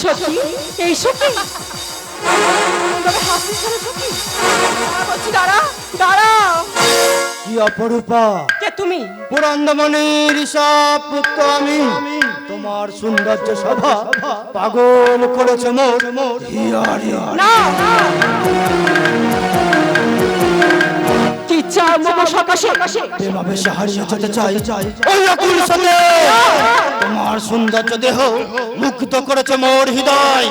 সত্যি এই তবে বলছি দাঁড়া দাঁড়া। কি অপরূপা? কে তুমি? পুরন্দমণির সব পুত্র আমি। তোমার সৌন্দর্য সভা পাগল করেছে মোর। না। কি চাও মোমো সকাশে এভাবে হারিয়ে যেতে চাই ওই অকুল সাথে তোমার সৌন্দর্য দেহ মুগ্ধ করেছে মোর হৃদয়।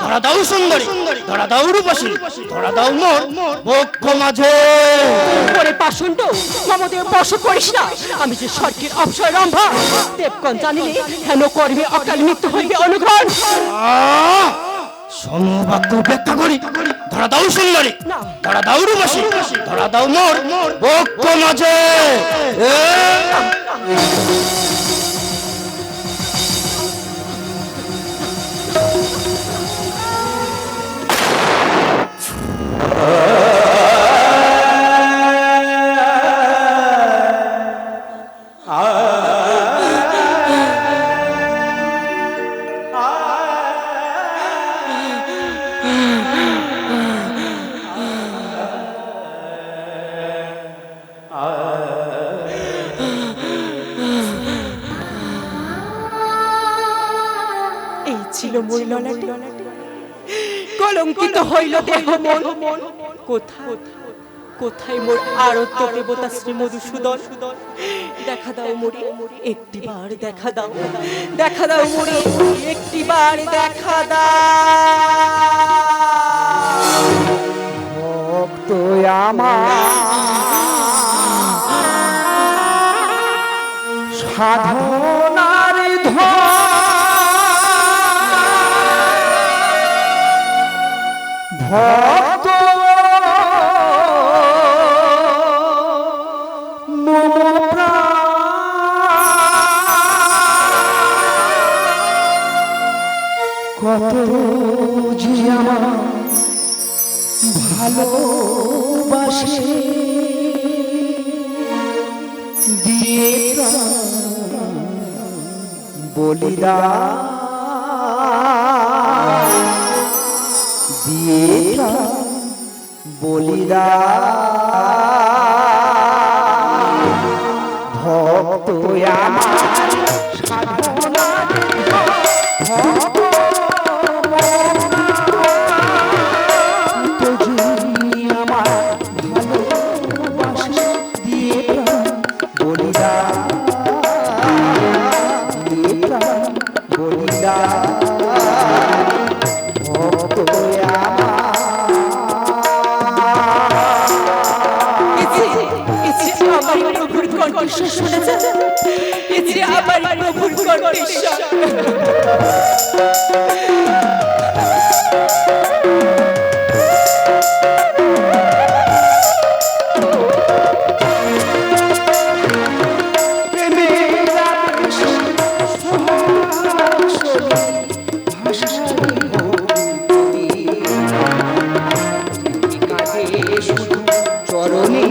ধরা দাও সুন্দরী। ধরা দাও রূপসী। ধরা দাও মোর বক্ষ মাঝে। পরে পাষণ্ড। মমদেব বশ করিস না। আমি যে স্বর্গের অপসয় রম্ভা। দেবগণ জানিলে হেন কর্মে অকাল মৃত্যু হইবে অনুগ্রহণ আহ! বাক্য উপেক্ষা করি। ধরা দাও সুন্দরী। ধরা দাও রূপসী। ধরা দাও মোর। বক্ষ মাঝে। ললাটে কলঙ্কিত হইল দেহ মন। কোথায়? কোথায় মোর আরত্য দেবতা শ্রী মধুসূদন? দেখা দাও মোরে একটিবার দেখা দাও। দেখা দাও মোরে একটিবার দেখা দাও। ভক্ত আমার সাধনার ভক্ত কত যে ভালোবাসে দিয়ে প্রাণ দিয়ে বলিরা ভক্ত আমার কণ্ঠস্বর শুনেছে? ইচ্ছে আমার প্রভুর কণ্ঠস্বর। চরণে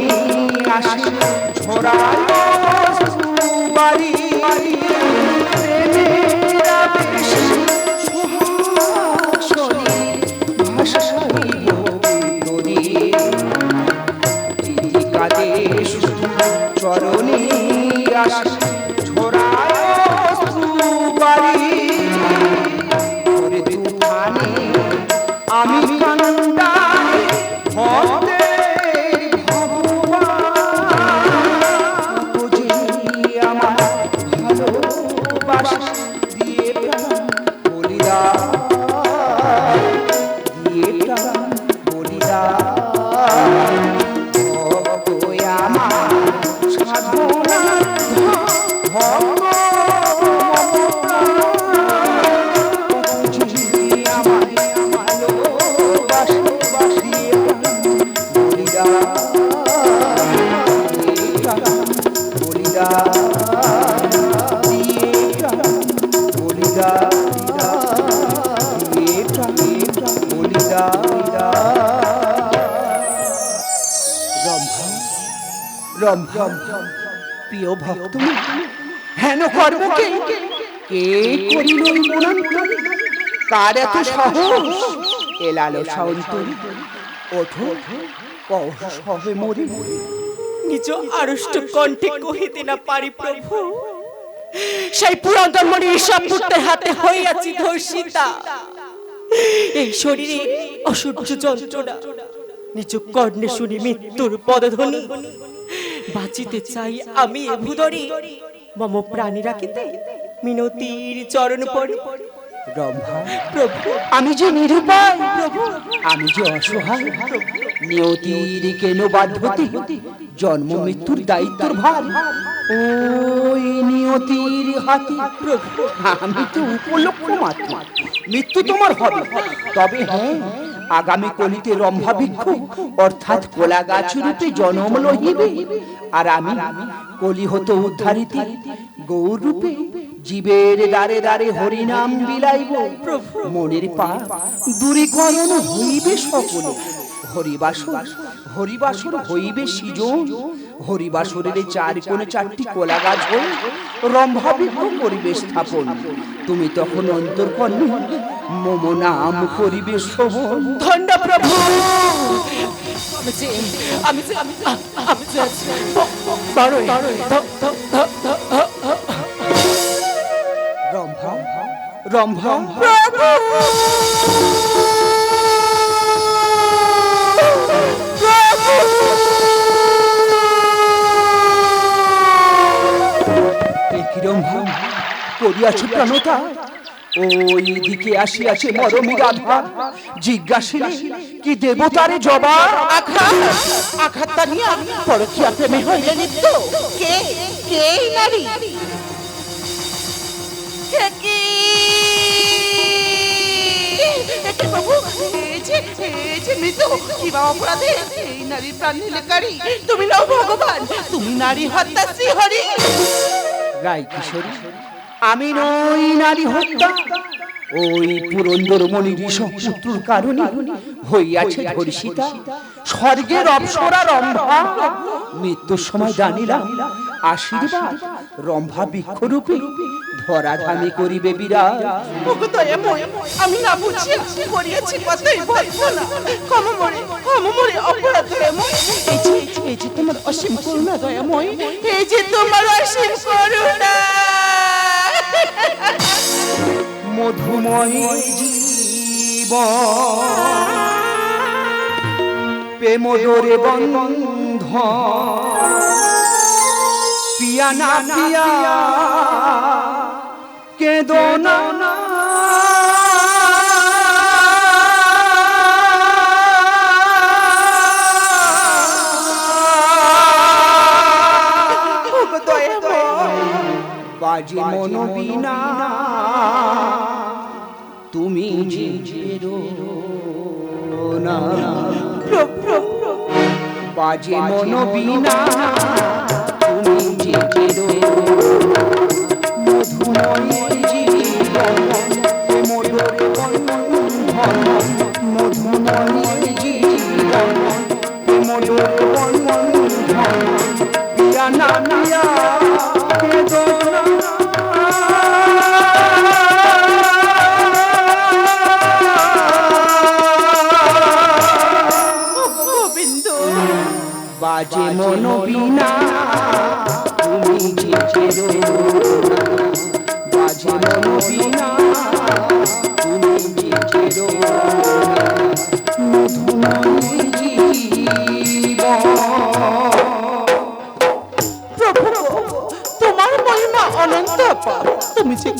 প্রিয় ভক্ত হেন কর্ম কে কে করিল এই মনন্তর? কার এত সাহস? এলালো সাউন্তরী ওঠো কহ সবে মরি। নিজ আড়ষ্ট কণ্ঠে কহিতে না পারি প্রভু সেই পুরাতন মণি ঈশাপুত্রের হাতে হইয়াছি ধর্ষিতা। এই শরীরে অসহ্য যন্ত্রণা নিজ কর্ণে শুনি মৃত্যুর পদধ্বনি। বাঁচিতে চাই আমি এ ভুদরি মম প্রাণী রাখিতে মিনতির চরণ পড়ি। রম্ভা প্রভু আমি যে নিরুপায় প্রভু আমি যে অসহায় নিয়তির কেন বাধ্যতে জন্ম মৃত্যুর দায়িত্বর ভার। ওই নিয়তির হাতে। প্রভু। আমি তো উপলক্ষ মাত্র। মৃত্যু তোমার হবে। তবে হ্যাঁ আগামী কলিতে রম্ভা বৃক্ষ অর্থাৎ কোলা গাছ রূপে জন্ম লহিবে। আর আমি কলি হতো উদ্ধারিত গৌর রূপে জীবের দ্বারে দ্বারে হরিনাম বিলাইব। মনের পা দূরীকরণ হইবে সকলে। হরিবাসর হরিবাসর হইবে সিজন। হরিবাসরের চার কোণে চারটি কোলা গাছ হই রম্ভাবিক পরিবেশ স্থাপন। তুমি তখন অন্তর্কর্ণ মম নাম করিবে শোভন। ধন্য প্রভু। আমি যে আমি যে আমি আমি যে আছি। বারোই ধ- ধ- ধ- ধ- ধ- রম্ভা রম্ভা। এ কি রম্ভা করিয়াছ প্রাণতা? ওই দিকে আসিয়াছে মরমী রাধা জিজ্ঞাসিলে কি দেবতারে জবাব আঘাত আঘাতটা নিয়ে পরকিয়া প্রেমে হইলে নিত্য। কে কে নারী? কে কি? একে বাবু এই যে এই যে মৃত কি অপরাধে? এই নারীর প্রাণ তুমি নাও ভগবান তুমি নারী হত্যা শ্রীহরি। রায় কিশোরী আমি নই নারী হত্যা। ওই পুরন্দর মণি পুত্রর কারণে হইয়াছে ধর্ষিতা। স্বর্গের অপসরা রম্ভা মৃত্যুর সময় জানিলাম আশীর্বাদ রম্ভা বৃক্ষরূপে ধরাধামে করিবে বিরাট। ওগো দয়াময়, আমি না বুঝিয়া করিয়াছি কথাই বলব না। ক্ষমা মরে ক্ষমা মরে অপরাধ দয়াময় এই যে তোমার অসীম করুণা দয়াময় এই যে তোমার অসীম করুণা। মধুময় জীব প্রেমদরে বন্ধ। পিয়া না পিয়া ওগো দয়াময় বাজে মন বিনা। তুমি যে না বাজে মন বিনা তুমি যে যেরো মধুময় জীবন মধুর বন্ধন মধুময় জীবন মধুর বন্ধন পিয়া না পিয়া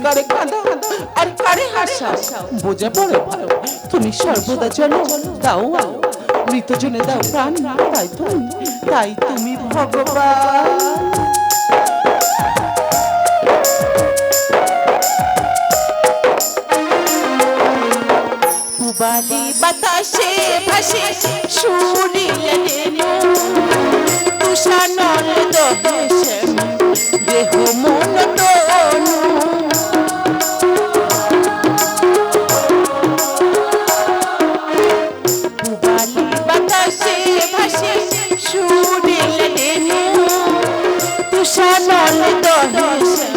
কারে কাঁদা, আর কারে হাসাও বুঝে পড়ে, তুমি সর্বদা জানো, দাও আলো মৃত জনে দাও প্রাণ, তাই তুমি তাই তুমি ভগবান। পুবালি বাতাসে ভাসে সুরিলে তুষানল দেহ মন তনু সুরিলে দেনু তুষানল দহেশে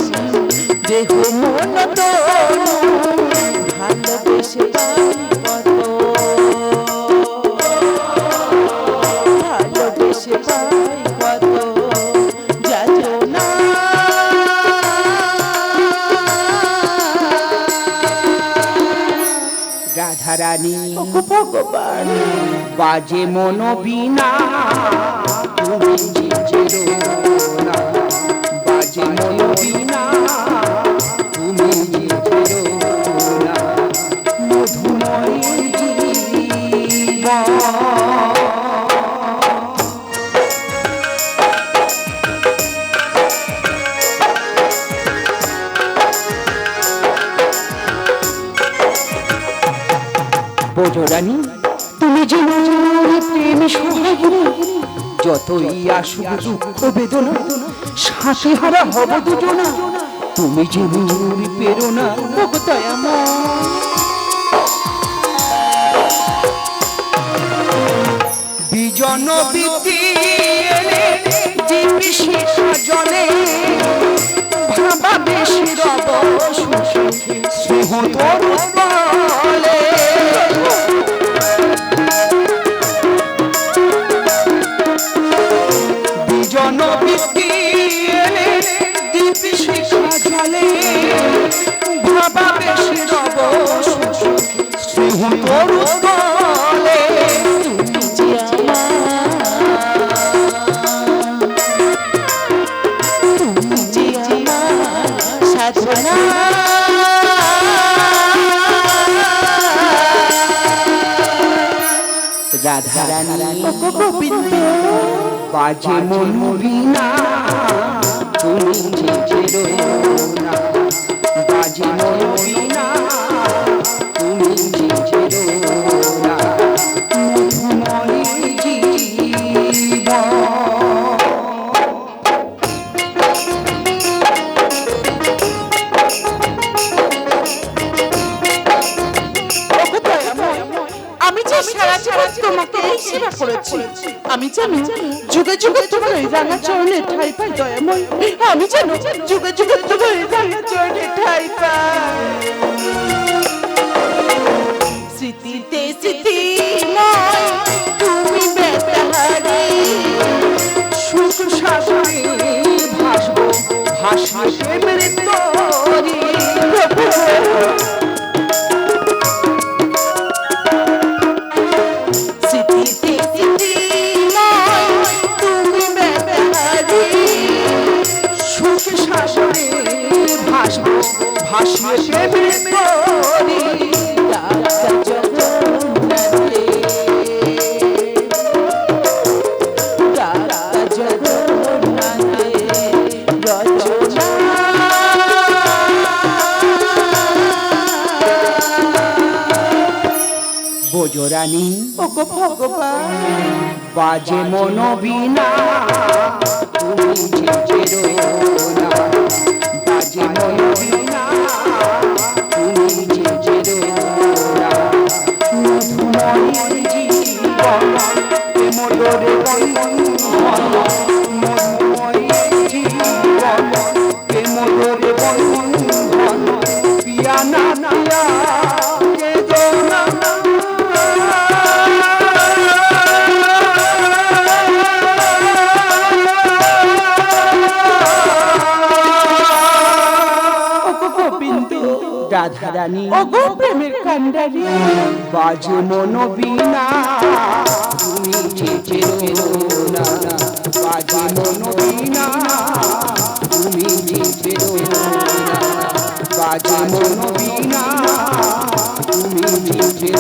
দেহ মন তনু ভালোবেসে ভগবান। বাজে মনোবিনা। তুমি জিজেরো যতই আসুক দুঃখ বেদনা হারা হব দুজনা। তুমি যে মোর প্রেরণা ওগো দয়াময় বিজন দিবি শিখা জলে ভাবা বেশি রব স্নেহ তোর বলে। রাধারানী। গোবিন্দ বাজে মনু বিনা তুমি যে না। বাজে মনু বিনা তুমি যে সেবা করেছি। আমি জানি যুগে যুগে তোমার ওই রাঙা চরণে ঠাই পাই, দয়াময়। আমি জানো যুগে যুগে তোমার ওই রাঙা চরণে ঠাই পাই। স্মৃতিতে স্মৃতিময় তুমি বেতাহারি সুখ সাগরে ভাসবো, ভাসবে প্রেমের তরি। ভগবান। বাজে মন বিনা তুমি যে না বাজে মন তুমি যে না মধুময় জীবন মোদরে বন্ধন রাধারানী। ওগো প্রেমের কান্ডারি। বাজে মন বিনা তুমি চেচে না। বাজে মন বিনা তুমি চেচে না। বাজে মন বিনা তুমি যে